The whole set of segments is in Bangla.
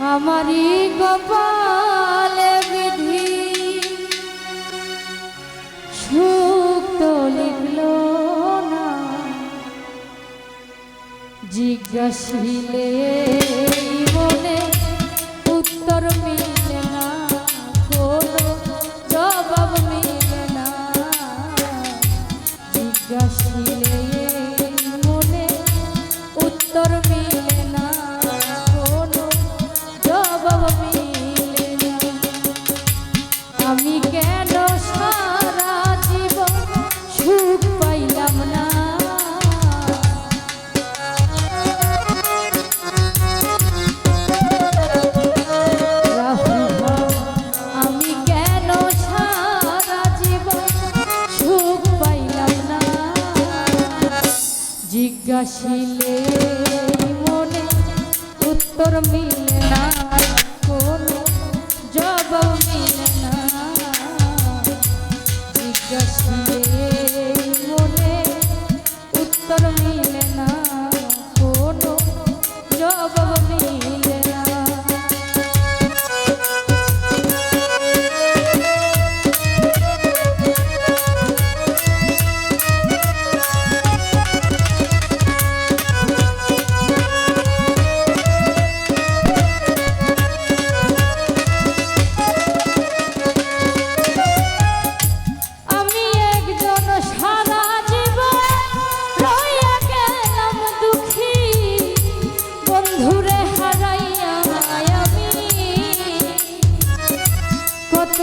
আমারি গোপাল বিধি সুখ তো লিখল না জিজ্ঞাসিলে মনে উত্তর মিলে না কোনো জবাব মিলে না জিজ্ঞাসিলে মনে উত্তর আসিলে মনে উত্তর মিলে না জবাব মিলে না। জিজ্ঞাসা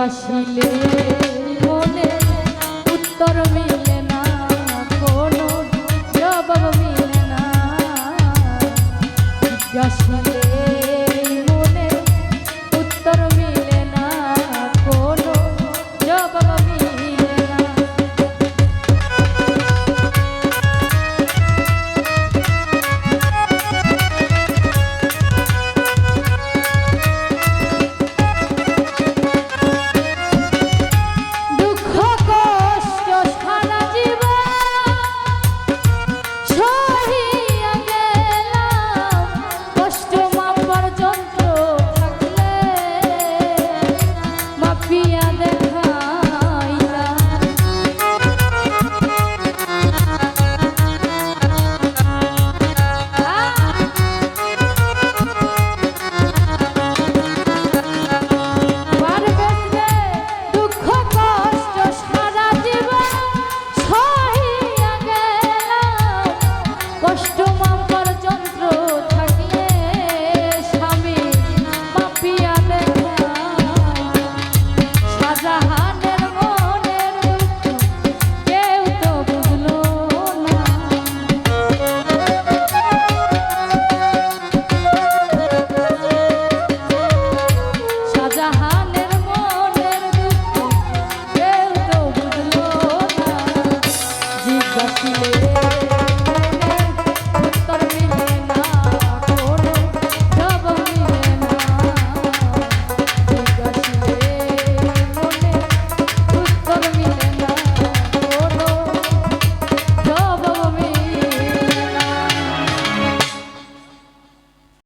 আসিলে মনে উত্তর মিলে না কোনো জবাব মিলে না। আসিলে